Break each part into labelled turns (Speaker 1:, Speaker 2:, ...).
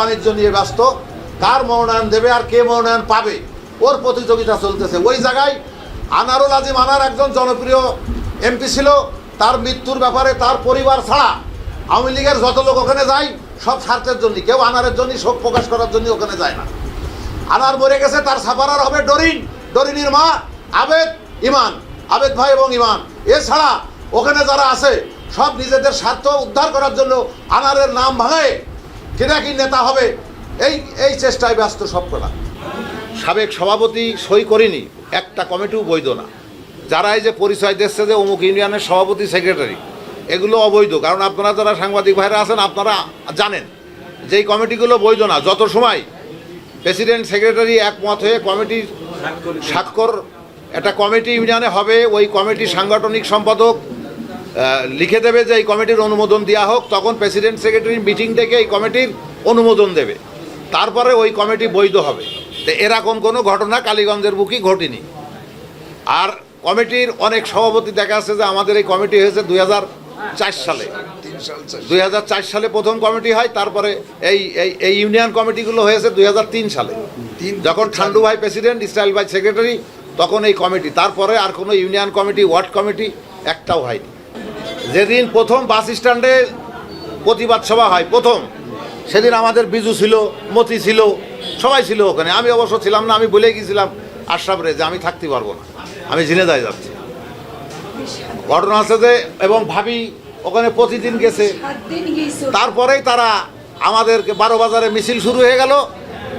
Speaker 1: বাণিজ্য নিয়ে ব্যস্ত। কার মনোনয়ন দেবে আর কে মনোনয়ন পাবে? ওর প্রতিযোগিতা চলতেছে। ওই জায়গায় আনারুল আজিম আনার একজন জনপ্রিয় এমপি ছিল। তার মৃত্যুর ব্যাপারে তার পরিবার ছাড়া আওয়ামী লীগের যত লোক ওখানে যায়, সব স্বার্থের জন্য কেউ আনারের জন্য শোক প্রকাশ করার জন্য ওখানে যায় না। আনার মরে গেছে, তার সাফারার হবে ডরিন। ডরিনের মা আবেদ ইমান। আবেদ ভাই এবং ইমান। এছাড়া ওখানে যারা আছে, সব নিজেদের স্বার্থ উদ্ধার করার জন্য আনারের নাম ভাঙায় কিনা কি নেতা হবে এই এই চেষ্টায় ব্যস্ত সব করা সাবেক সভাপতি সই করিনি একটা কমিটিও বৈধ না। যারা এই যে পরিচয় দিচ্ছে যে অমুক ইউনিয়নের সভাপতি সেক্রেটারি এগুলো অবৈধ। কারণ আপনারা যারা সাংবাদিক ভাইরা আছেন আপনারা জানেন যে এই কমিটিগুলো বৈধ না। যত সময় প্রেসিডেন্ট সেক্রেটারি একমত হয়ে কমিটির স্বাক্ষর একটা কমিটি ইউনিয়নে হবে ওই কমিটি সাংগঠনিক সম্পাদক লিখে দেবে যে এই কমিটির অনুমোদন দেওয়া হোক তখন প্রেসিডেন্ট সেক্রেটারি মিটিং থেকে এই কমিটির অনুমোদন দেবে। তারপরে ওই কমিটি বৈধ হবে। তো এরকম কোনো ঘটনা কালীগঞ্জের বুকি ঘটেনি। আর কমিটির অনেক সভাপতি দেখা যাচ্ছে যে আমাদের এই কমিটি হয়েছে দুই চার সালে। দুই হাজার চার সালে প্রথম কমিটি হয় তারপরে এই এই এই ইউনিয়ন কমিটিগুলো হয়েছে দুই হাজার তিন সালে। যখন ঠান্ডু ভাই প্রেসিডেন্ট ইসরায়েল ভাই সেক্রেটারি তখন এই কমিটি। তারপরে আর কোনো ইউনিয়ন কমিটি ওয়ার্ড কমিটি একটাও হয়নি। যেদিন প্রথম বাস স্ট্যান্ডে প্রতিবাদ সভা হয়, প্রথম। সেদিন আমাদের বিজু ছিল, মতি ছিল, সবাই ছিল ওখানে। আমি অবশ্য ছিলাম না, আমি বলে গিয়েছিলাম আশরাফ রে যে আমি থাকতে পারব না। আমি ঝিনেদায় যাচ্ছি। ঘটনা আছে যে, এবং ভাবি ওখানে প্রতিদিন গেছে। তারপরেই তারা আমাদেরকে বারো বাজারে মিছিল শুরু হয়ে গেল।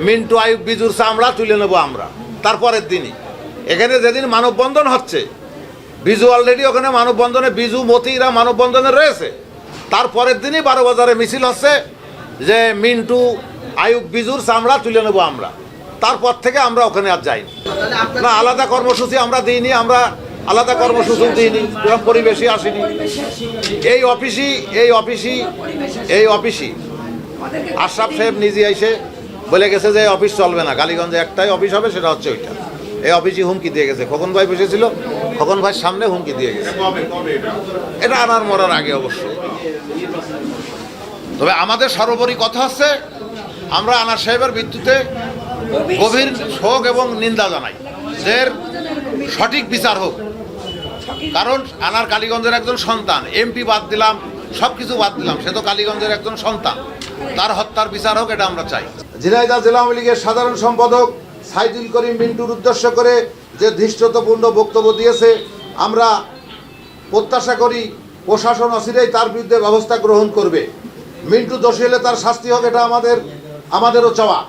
Speaker 1: মিন্টু, আয়ুব, বিজুর চামড়া তুলে নেব আমরা। তারপরের দিনই। এখানে যেদিন মানববন্ধন হচ্ছে বিজু অলরেডি ওখানে মানববন্ধনে, বিজু, মতিরা মানববন্ধনে রয়েছে। তারপরের দিনই বারো বাজারে মিছিল হচ্ছে যে মিন্টু, আয়ুব, বিজুর চামড়া তুলে নেব আমরা। তারপর থেকে আমরা ওখানে আর যাইনি। না, আলাদা কর্মসূচি আমরা দিইনি, আমরা আলাদা কর্মসূচি দিইনি, এরকম পরিবেশে আসিনি। এই অফিসই এই অফিসই এই অফিসই। আশরাফ সাহেব নিজে এসে বলে গেছে যে অফিস চলবে না কালীগঞ্জে একটাই অফিস হবে, সেটা হচ্ছে ওইটা। এই অফিসই হুমকি দিয়ে গেছে। খোকন ভাই বসেছিল, খোকন ভাই সামনে হুমকি দিয়ে গেছে। এটা আনার মরার আগে অবশ্য। তবে আমাদের সর্বোপরি কথা হচ্ছে, আমরা আনার সাহেবের মৃত্যুতে গভীর শোক এবং নিন্দা জানাই। এর সঠিক বিচার হোক। কারণ আনার কালীগঞ্জের একজন সন্তান এমপি বাদ দিলাম সব কিছু বাদ দিলাম, সে তো কালীগঞ্জের একজন সন্তান। তার হত্যার বিচার হোক, এটা আমরা চাই। ঝিনাইদহ জেলা আওয়ামী লীগের সাধারণ সম্পাদক সাইদুল করিম মিন্টুর উদ্দেশ্য করে যে ধৃষ্টতপূর্ণ বক্তব্য দিয়েছে, আমরা প্রত্যাশা করি প্রশাসন অচিরেই তার বিরুদ্ধে ব্যবস্থা গ্রহণ করবে। মিন্টু দোষী হলে তার শাস্তি হবে, এটা আমাদের আমাদেরও চাওয়া।